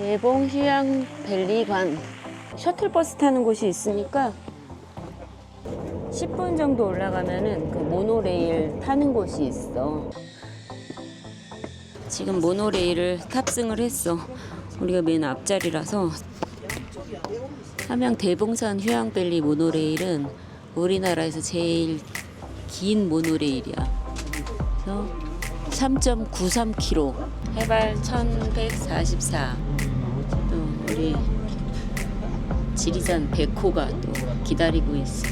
대봉 휴양 밸리관 셔틀버스 타는 곳이 있으니까 10분 정도 올라가면은 그 모노레일 타는 곳이 있어. 지금 모노레일을 탑승을 했어. 우리가 맨 앞자리라서 함양 대봉산 휴양밸리 모노레일은 우리나라에서 제일 긴 모노레일이야. 그래서 3.93km, 해발 1144. 또 우리 지리산 백호가 또 기다리고 있어.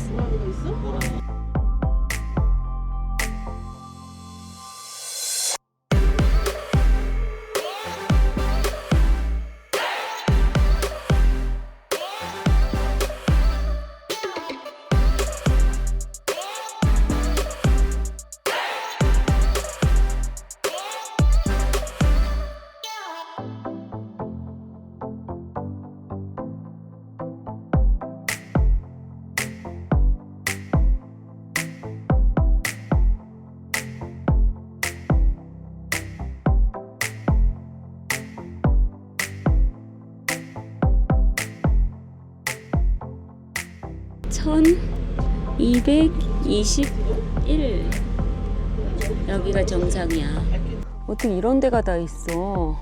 (1221) 여기가 정상이야. 어떻게 이런 데가 다 있어?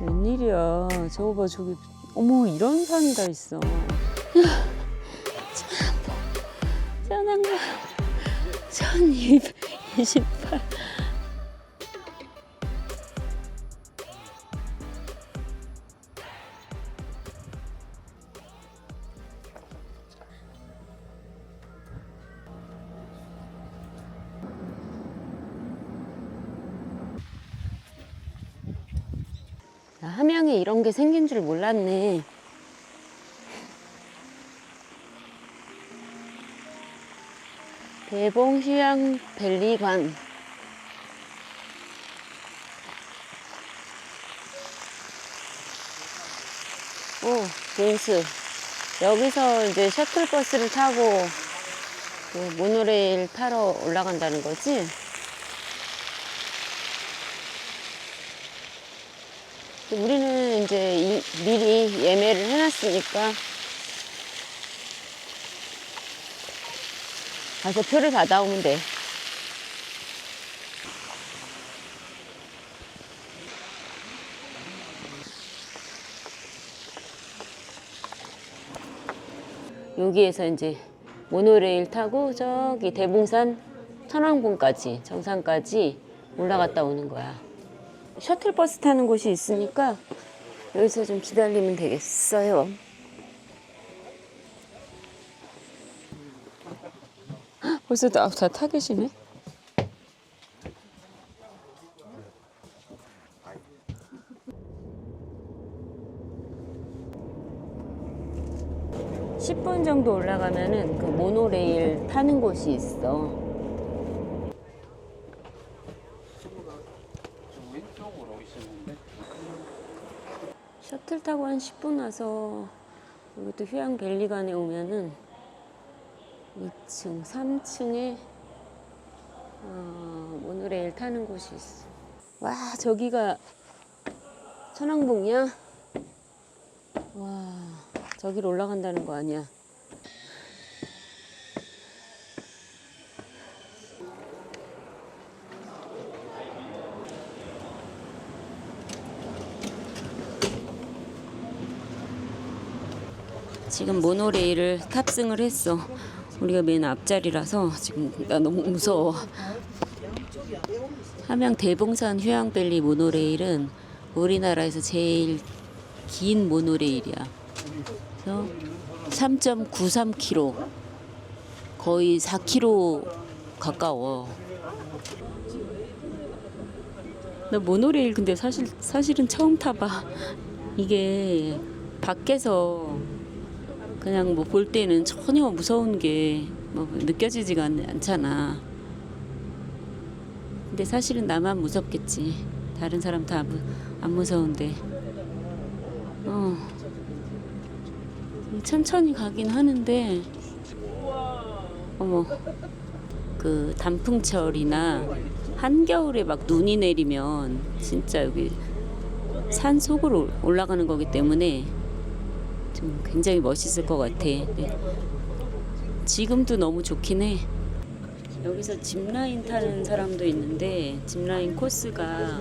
웬일이야. 저거 봐 저기. 어머 이런 산이 다 있어. 천왕봉 천왕봉 1228 이런 게 생긴 줄 몰랐네. 대봉 휴양 밸리관. 오, 빈스. 여기서 이제 셔틀버스를 타고 그 모노레일 타러 올라간다는 거지? 우리는 이제 이- 미리 예매를 해놨으니까 가서 표를 받아오면 돼. 여기에서 이제 모노레일 타고 저기 대봉산 천왕봉까지 정상까지 올라갔다 오는 거야. 셔틀버스 타는 곳이 있으니까 여기서 좀 기다리면 되겠어요. 헉, 벌써 다, 다타 계시네. (10분) 정도 올라가면은 그 모노레일 타는 곳이 있어. 셔틀 타고 한 10분 와서 이것도 휴양 밸리관에 오면은 2층, 3층에 어, 모노레일 타는 곳이 있어. 와, 저기가 천왕봉이야? 와, 저기로 올라간다는 거 아니야? 지금 모노레일을 탑승을 했어. 우리가 맨 앞자리라서 지금 나 너무 무서워. 함양 대봉산 휴양밸리 모노레일은 우리나라에서 제일 긴 모노레일이야. 그래서 3.93km, 거의 4km 가까워. 나 모노레일 근데 사실 사실은 처음 타봐. 이게 밖에서 그냥 뭐 볼 때는 전혀 무서운 게 뭐 느껴지지가 않, 않잖아. 근데 사실은 나만 무섭겠지. 다른 사람 다 안 무서운데. 어. 천천히 가긴 하는데. 어머. 그 단풍철이나 한겨울에 막 눈이 내리면 진짜 여기 산 속으로 올라가는 거기 때문에 좀 굉장히 멋있을 것 같아. 네. 지금도 너무 좋긴 해. 여기서 짚라인 타는 사람도 있는데 짚라인 코스가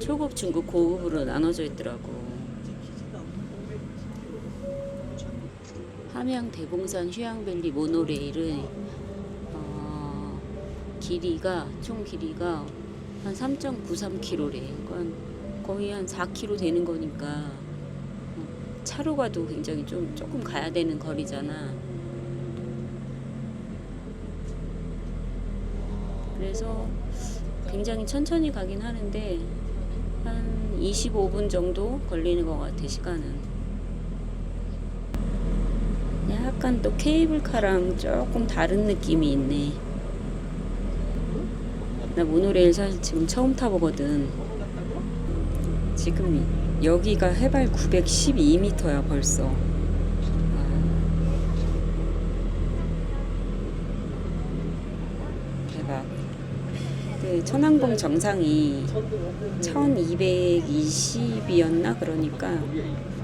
초급, 중급, 고급으로 나눠져 있더라고. 함양 대봉산 휴양밸리 모노레일은 어, 길이가 총 길이가 한 3.93km래. 그러니까 거의 한 4km 되는 거니까 어, 차로 가도 굉장히 좀 조금 가야 되는 거리잖아. 그래서 굉장히 천천히 가긴 하는데 한 25분 정도 걸리는 것 같아 시간은. 약간 또 케이블카랑 조금 다른 느낌이 있네. 나 모노레일 사실 지금 처음 타보거든. 지금 여기가 해발 912m야 벌써. 와. 대박. 그 천왕봉 정상이 1220이었나 그러니까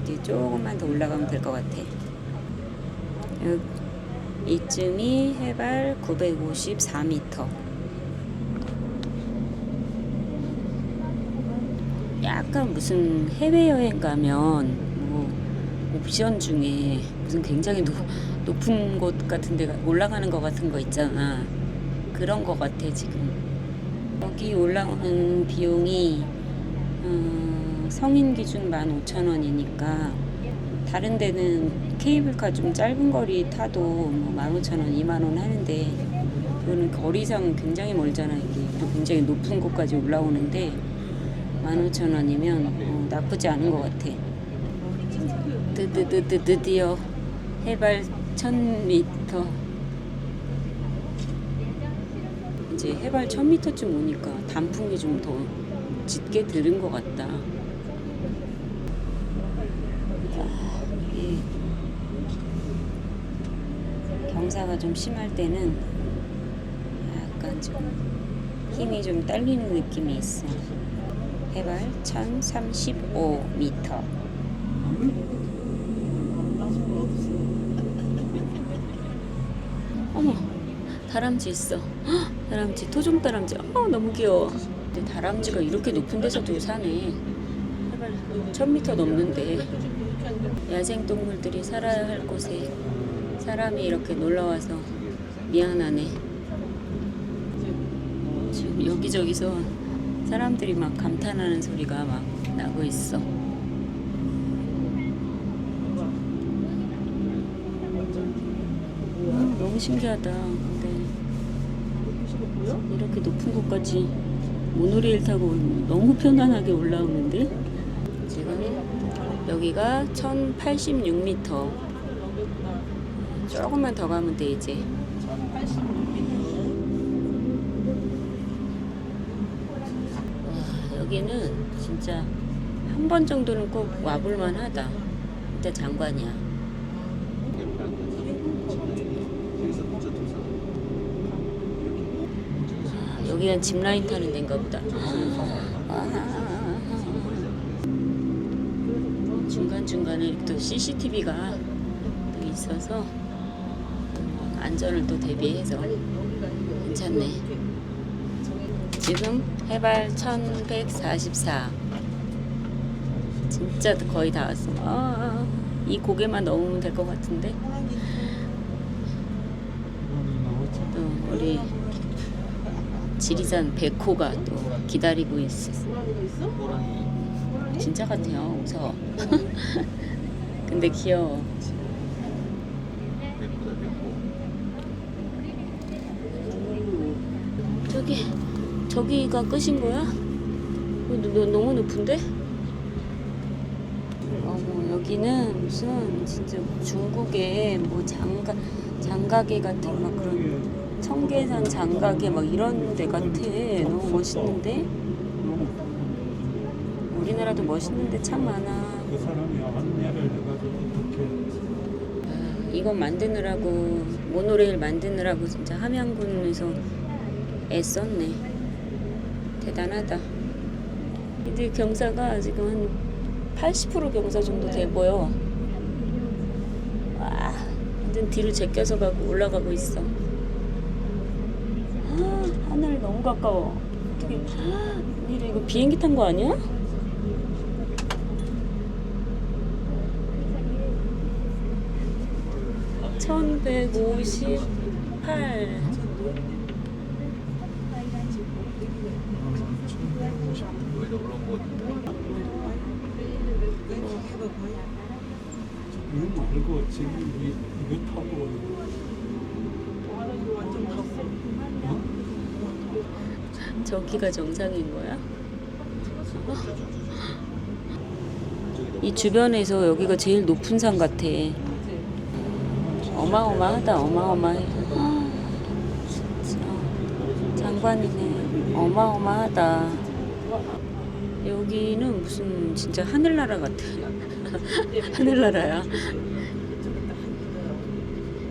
이제 조금만 더 올라가면 될 것 같아. 여- 이쯤이 해발 954m. 약간 무슨 해외여행 가면 뭐 옵션 중에 무슨 굉장히 높, 높은 곳 같은 데가 올라가는 것 같은 거 있잖아. 그런 거 같아 지금. 여기 올라오는 비용이 어, 성인 기준 15,000원이니까 다른 데는 케이블카 좀 짧은 거리 타도 뭐 15,000원, 2만원 하는데 그거는 거리상 굉장히 멀잖아 이게 또 굉장히 높은 곳까지 올라오는데 15,000원이면 어, 나쁘지 않은 것 같아. 드드드드 드디어 해발 1000m 이제 해발 1000m쯤 오니까 단풍이 좀 더 짙게 들은 것 같다. 이 경사가 좀 심할 때는 약간 좀 힘이 좀 딸리는 느낌이 있어. 해발 1035m. 어머, 다람쥐 있어. 헉, 다람쥐, 토종 다람쥐. 어, 너무 귀여워. 근데 다람쥐가 이렇게 높은 데서도 사네. 해발 1000m 넘는데. 야생 동물들이 살아야 할 곳에 사람이 이렇게 놀러 와서 미안하네. 지금 여기저기서 사람들이 막 감탄하는 소리가 막 나고 있어. 음, 너무 신기하다. 근데 이렇게 높은 곳까지 모노레일 타고 너무 편안하게 올라오는데 지금 여기가 1086m. 조금만 더 가면 돼 이제. 와, 여기는 진짜 한 번 정도는 꼭 와볼만 하다. 진짜 장관이야. 아, 여기는 짚라인 타는 데인가 보다. 중간중간에 또 CCTV가 또 있어서 안전을 또 대비해서 괜찮네. 지금 해발 1144. 진짜 거의 다 왔어. 아, 이 고개만 넘으면 될 것 같은데. 또 우리 지리산 백호가 또 기다리고 있어. 진짜 같아요. 무서워. 근데 귀여워. 저기 저기가 끝인 거야? 어, 너, 너, 너무 높은데? 어머 여기는 무슨 진짜 중국의 뭐 장가 장가게 같은 막 그런 청계산 장가게 막 이런 데 같아. 너무 멋있는데? 우리나라도 멋있는데 참 많아. 이건 만드느라고 모노레일 만드느라고 진짜 함양군에서 애썼네. 대단하다. 이들 경사가 지금 한 80% 경사 정도 돼 보여. 와, 완전 뒤로 제껴서 가고 올라가고 있어. 아, 하늘 너무 가까워. 어떻게? 아, 이거 이거 비행기 탄 거 아니야? 천백오십팔. 말고 지금 이, 이거 타고 저기가 정상인 거야? 이 주변에서 여기가 제일 높은 산 같아. 어마어마하다, 어마어마해. 아, 진짜. 장관이네. 어마어마하다. 여기는 무슨 진짜 하늘나라 같아. 하늘나라야.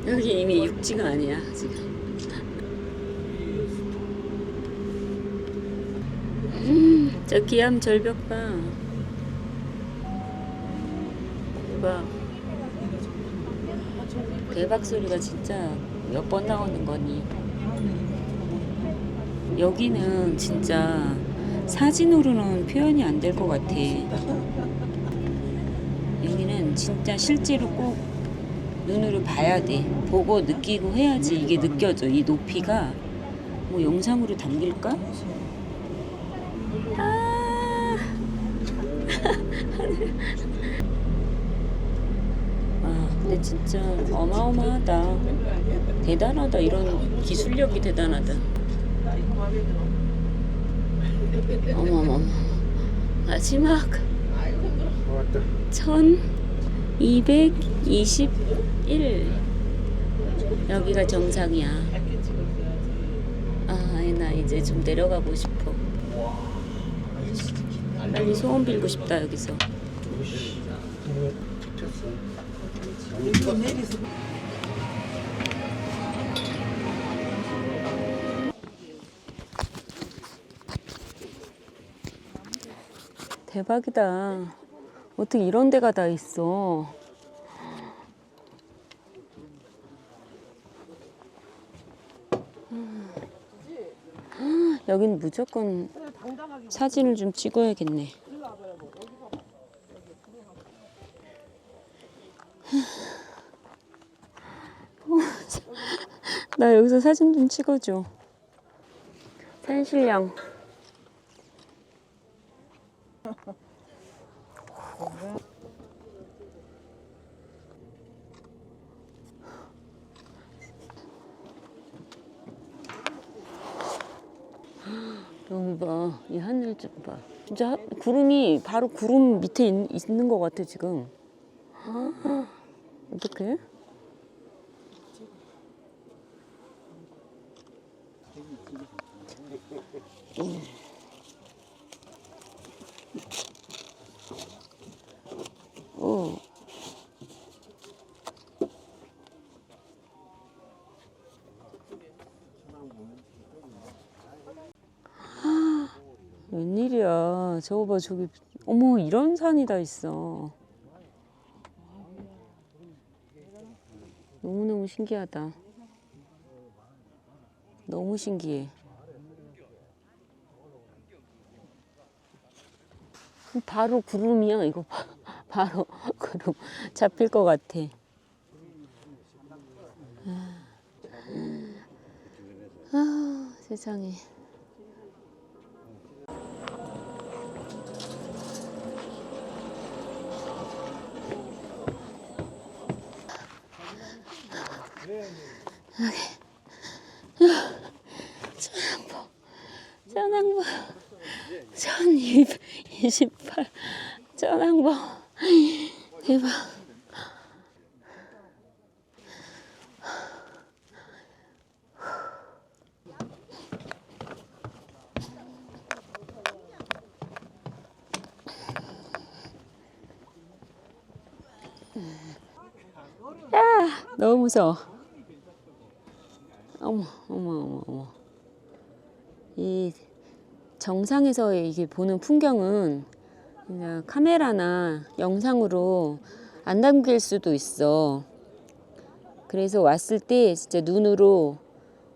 여기 이미 육지가 아니야, 지금. 저 기암 절벽 봐. 대박. 대박 소리가 진짜 몇 번 나오는 거니. 여기는 진짜 사진으로는 표현이 안 될 것 같아. 여기는 진짜 실제로 꼭 눈으로 봐야 돼. 보고 느끼고 해야지 이게 느껴져. 이 높이가 뭐 영상으로 담길까? 아, 아 근데 진짜 어마어마하다. 대단하다. 이런 기술력이 대단하다. 어머머머. 마지막. 아, 천. 221 여기가 정상이야. 아나 이제 좀 내려가고 싶어. 빨리 소원 빌고 싶다 여기서. 대박이다. 어떻게 이런 데가 다 있어. 여긴 무조건 사진을 좀 찍어야겠네. 나 여기서 사진 좀 찍어줘. 산신령. 여기 봐, 이 하늘 좀 봐. 진짜 하- 구름이 바로 구름 밑에 있, 는것 같아 지금. 어떡해? 오. 웬일이야. 저거 봐, 저기. 어머, 이런 산이 다 있어. 너무너무 신기하다. 너무 신기해. 바로 구름이야, 이거 봐. 바로 구름. 잡힐 것 같아. 아, 세상에. 전항보 1228 전항보 대박. 야 너무 무서워. 어머 어머 어머 어머. 이 정상에서 이게 보는 풍경은 그냥 카메라나 영상으로 안 담길 수도 있어. 그래서 왔을 때 진짜 눈으로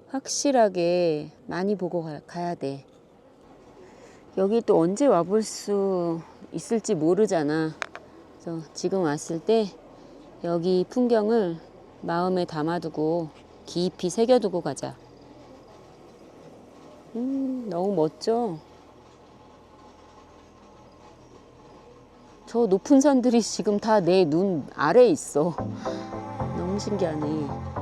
확실하게 많이 보고 가, 가야 돼. 여기 또 언제 와볼 수 있을지 모르잖아. 그래서 지금 왔을 때 여기 풍경을 마음에 담아두고 깊이 새겨두고 가자. 음, 너무 멋져. 저 높은 산들이 지금 다 내 눈 아래에 있어. 너무 신기하네.